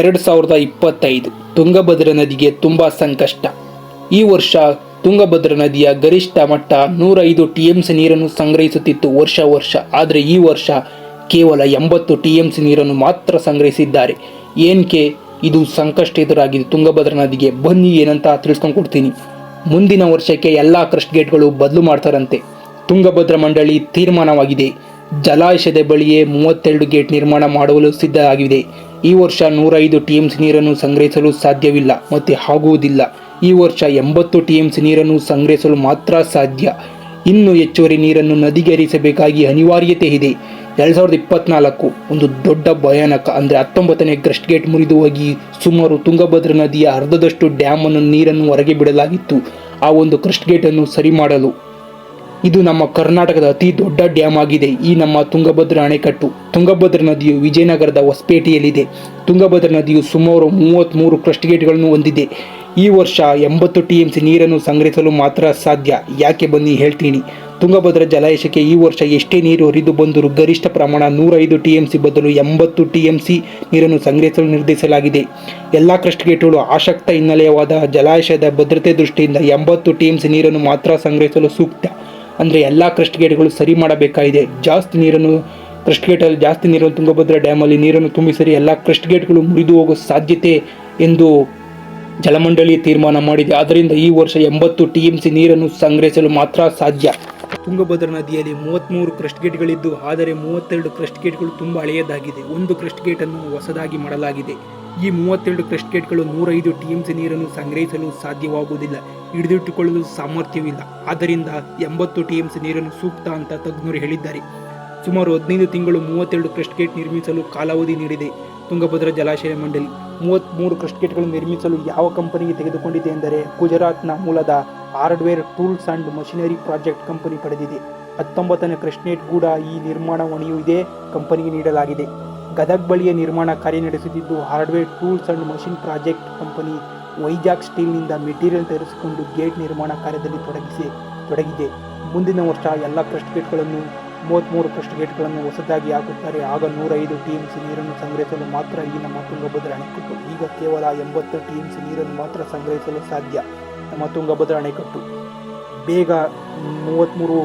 ಎರಡು ಸಾವಿರದ ಇಪ್ಪತ್ತೈದು ತುಂಗಭದ್ರಾ ನದಿಗೆ ತುಂಬಾ ಸಂಕಷ್ಟ. ಈ ವರ್ಷ ತುಂಗಭದ್ರಾ ನದಿಯ ಗರಿಷ್ಠ ಮಟ್ಟ ನೂರೈದು ಟಿ ಎಂ ಸಿ ನೀರನ್ನು ಸಂಗ್ರಹಿಸುತ್ತಿತ್ತು ವರ್ಷ ವರ್ಷ. ಆದರೆ ಈ ವರ್ಷ ಕೇವಲ ಎಂಬತ್ತು ಟಿ ಎಂ ಸಿ ನೀರನ್ನು ಮಾತ್ರ ಸಂಗ್ರಹಿಸಿದ್ದಾರೆ. ಏನಕ್ಕೆ ಇದು ಸಂಕಷ್ಟ ಎದುರಾಗಿದೆ. ತುಂಗಭದ್ರಾ ನದಿಗೆ ಬನ್ನಿ ಏನಂತ ತಿಳಿಸ್ಕೊಂಡು ಕೊಡ್ತೀನಿ. ಮುಂದಿನ ವರ್ಷಕ್ಕೆ ಎಲ್ಲ ಕ್ರಸ್ಟ್ ಗೇಟ್ಗಳು ಬದಲು ಮಾಡ್ತಾರಂತೆ. ತುಂಗಭದ್ರ ಮಂಡಳಿ ತೀರ್ಮಾನವಾಗಿದೆ. ಜಲಾಶಯದ ಬಳಿಯೇ ಮೂವತ್ತೆರಡು ಗೇಟ್ ನಿರ್ಮಾಣ ಮಾಡಲು ಸಿದ್ಧವಾಗಿದೆ ಈ ವರ್ಷ ನೂರೈದು ಟಿ ಎಂ ಸಿ ನೀರನ್ನು ಸಂಗ್ರಹಿಸಲು ಸಾಧ್ಯವಿಲ್ಲ ಮತ್ತು ಆಗುವುದಿಲ್ಲ. ಈ ವರ್ಷ ಎಂಬತ್ತು ಟಿ ಎಂ ಸಿ ನೀರನ್ನು ಸಂಗ್ರಹಿಸಲು ಮಾತ್ರ ಸಾಧ್ಯ. ಇನ್ನು ಹೆಚ್ಚುವರಿ ನೀರನ್ನು ನದಿಗೆ ಹರಿಸಬೇಕಾಗಿ ಅನಿವಾರ್ಯತೆ ಇದೆ. ಎರಡು ಸಾವಿರದ ಇಪ್ಪತ್ನಾಲ್ಕು ಒಂದು ದೊಡ್ಡ ಭಯಾನಕ, ಅಂದರೆ ಹತ್ತೊಂಬತ್ತನೇ ಕ್ರಸ್ಟ್ ಗೇಟ್ ಮುರಿದು ಹೋಗಿ ಸುಮಾರು ತುಂಗಭದ್ರಾ ನದಿಯ ಅರ್ಧದಷ್ಟು ಡ್ಯಾಮ್ ಅನ್ನು ನೀರನ್ನು ಹೊರಗೆ ಬಿಡಲಾಗಿತ್ತು. ಆ ಒಂದು ಕ್ರಸ್ಟ್ ಗೇಟನ್ನು ಸರಿ ಮಾಡಲು. ಇದು ನಮ್ಮ ಕರ್ನಾಟಕದ ಅತಿ ದೊಡ್ಡ ಡ್ಯಾಮ್ ಆಗಿದೆ. ಈ ನಮ್ಮ ತುಂಗಭದ್ರಾ ಅಣೆಕಟ್ಟು, ತುಂಗಭದ್ರಾ ನದಿಯು ವಿಜಯನಗರದ ಹೊಸಪೇಟೆಯಲ್ಲಿದೆ. ತುಂಗಭದ್ರಾ ನದಿಯು ಸುಮಾರು ಮೂವತ್ತ್ಮೂರು ಕ್ರಸ್ಟ್ ಗೇಟ್ಗಳನ್ನು ಹೊಂದಿದೆ. ಈ ವರ್ಷ ಎಂಬತ್ತು ಟಿ ಎಂ ಸಿ ನೀರನ್ನು ಸಂಗ್ರಹಿಸಲು ಮಾತ್ರ ಸಾಧ್ಯ. ಯಾಕೆ ಬನ್ನಿ ಹೇಳ್ತೀನಿ. ತುಂಗಭದ್ರಾ ಜಲಾಶಯಕ್ಕೆ ಈ ವರ್ಷ ಎಷ್ಟೇ ನೀರು ಹರಿದು ಬಂದರೂ ಗರಿಷ್ಠ ಪ್ರಮಾಣ ನೂರೈದು ಟಿ ಎಂ ಸಿ ಬದಲು ಎಂಬತ್ತು ಟಿ ಎಂ ಸಿ ನೀರನ್ನು ಸಂಗ್ರಹಿಸಲು ನಿರ್ಧರಿಸಲಾಗಿದೆ. ಎಲ್ಲ ಕ್ರಸ್ಟ್ ಗೇಟ್ಗಳು ಆಸಕ್ತ ಹಿನ್ನೆಲೆಯವಾದ ಜಲಾಶಯದ ಭದ್ರತೆ ದೃಷ್ಟಿಯಿಂದ ಎಂಬತ್ತು ಟಿ ಎಂ ಸಿ ನೀರನ್ನು ಮಾತ್ರ ಸಂಗ್ರಹಿಸಲು ಸೂಕ್ತ. ಅಂದರೆ ಎಲ್ಲ ಕ್ರಸ್ಟ್ ಗೇಟ್ಗಳು ಸರಿ ಮಾಡಬೇಕಾಗಿದೆ. ಜಾಸ್ತಿ ನೀರನ್ನು ಕ್ರಸ್ಟ್ ಗೇಟಲ್ಲಿ ಜಾಸ್ತಿ ನೀರನ್ನು ತುಂಗಭದ್ರಾ ಡ್ಯಾಮಲ್ಲಿ ನೀರನ್ನು ತುಂಬಿಸರಿ, ಎಲ್ಲ ಕ್ರಸ್ಟ್ ಗೇಟ್ಗಳು ಮುರಿದು ಹೋಗೋ ಸಾಧ್ಯತೆ ಎಂದು ಜಲಮಂಡಳಿ ತೀರ್ಮಾನ ಮಾಡಿದೆ. ಆದ್ದರಿಂದ ಈ ವರ್ಷ ಎಂಬತ್ತು ಟಿಎಂಸಿ ನೀರನ್ನು ಸಂಗ್ರಹಿಸಲು ಮಾತ್ರ ಸಾಧ್ಯ. ತುಂಗಭದ್ರಾ ನದಿಯಲ್ಲಿ ಮೂವತ್ತ್ಮೂರು ಕ್ರಸ್ಟ್ ಗೇಟ್ಗಳಿದ್ದು, ಆದರೆ ಮೂವತ್ತೆರಡು ಕ್ರಸ್ಟ್ ಗೇಟ್ಗಳು ತುಂಬ ಹಳೆಯದಾಗಿದೆ. ಒಂದು ಕ್ರಸ್ಟ್ ಗೇಟನ್ನು ಹೊಸದಾಗಿ ಮಾಡಲಾಗಿದೆ. ಈ ಮೂವತ್ತೆರಡು ಕ್ರಸ್ಟ್ ಗೇಟ್ಗಳು ನೂರೈದು ಟಿಎಂಸಿ ನೀರನ್ನು ಸಂಗ್ರಹಿಸಲು ಸಾಧ್ಯವಾಗುವುದಿಲ್ಲ. ಹಿಡಿದಿಟ್ಟುಕೊಳ್ಳಲು ಸಾಮರ್ಥ್ಯವಿಲ್ಲ. ಆದ್ದರಿಂದ ಎಂಬತ್ತು ಟಿಎಂಸಿ ನೀರನ್ನು ಸೂಕ್ತ ಅಂತ ತಜ್ಞರು ಹೇಳಿದ್ದಾರೆ. ಸುಮಾರು ಹದಿನೈದು ತಿಂಗಳು ಮೂವತ್ತೆರಡು ಕ್ರಸ್ಟ್ ಗೇಟ್ ನಿರ್ಮಿಸಲು ಕಾಲಾವಧಿ ನೀಡಿದೆ. ತುಂಗಭದ್ರಾ ಜಲಾಶಯ ಮಂಡಳಿ. ಮೂವತ್ತ್ಮೂರು ಕ್ರಸ್ಟ್ ಕಿಟ್ಗಳನ್ನು ನಿರ್ಮಿಸಲು ಯಾವ ಕಂಪನಿಗೆ ತೆಗೆದುಕೊಂಡಿದೆ ಎಂದರೆ ಗುಜರಾತ್ನ ಮೂಲದ hardware tools and machinery project company ಪಡೆದಿದೆ. ಹತ್ತೊಂಬತ್ತನೇ ಕ್ರಸ್ಟ್ ಕೂಡ ಈ ನಿರ್ಮಾಣ ಹೊಣೆಯು ಇದೇ ಕಂಪನಿಗೆ ನೀಡಲಾಗಿದೆ. ಗದಗ್ ಬಳಿಯ ನಿರ್ಮಾಣ ಕಾರ್ಯ ನಡೆಸುತ್ತಿದ್ದು hardware tools and machine project company Vizag ಸ್ಟೀಲ್ನಿಂದ material ತರಿಸಿಕೊಂಡು ಗೇಟ್ ನಿರ್ಮಾಣ ಕಾರ್ಯದಲ್ಲಿ ತೊಡಗಿಸಿ, ತೊಡಗಿದೆ. ಮುಂದಿನ ವರ್ಷ ಎಲ್ಲ ಕ್ರಸ್ಟ್ ಗೇಟ್ಗಳನ್ನು ಮೂವತ್ತ್ಮೂರು ಪೋಸ್ಟ್ ಗೇಟ್ಗಳನ್ನು ಹೊಸದಾಗಿ ಹಾಕುತ್ತಾರೆ. ಆಗ ನೂರೈದು ಟೀಮ್ಸ್ ನೀರನ್ನು ಸಂಗ್ರಹಿಸಲು ಮಾತ್ರ ಈ ನಮ್ಮ ತುಂಗಭದ್ರಾ ಅಣೆಕಟ್ಟು. ಈಗ ಕೇವಲ ಎಂಬತ್ತು ಟೀಮ್ಸ್ ನೀರನ್ನು ಮಾತ್ರ ಸಂಗ್ರಹಿಸಲು ಸಾಧ್ಯ. ನಮ್ಮ ತುಂಗಭದ್ರಾ ಅಣೆಕಟ್ಟು. ಬೇಗ ಮೂವತ್ತ್ಮೂರು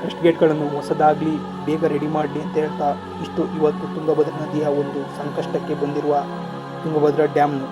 ಕ್ರಸ್ಟ್ ಗೇಟ್ಗಳನ್ನು ಹೊಸದಾಗಲಿ ಬೇಗ ರೆಡಿ ಮಾಡಲಿ ಅಂತ ಹೇಳ್ತಾ ಇಷ್ಟು ಇವತ್ತು ತುಂಗಭದ್ರಾ ನದಿಯ ಒಂದು ಸಂಕಷ್ಟಕ್ಕೆ ಬಂದಿರುವ ತುಂಗಭದ್ರಾ ಡ್ಯಾಮ್ನು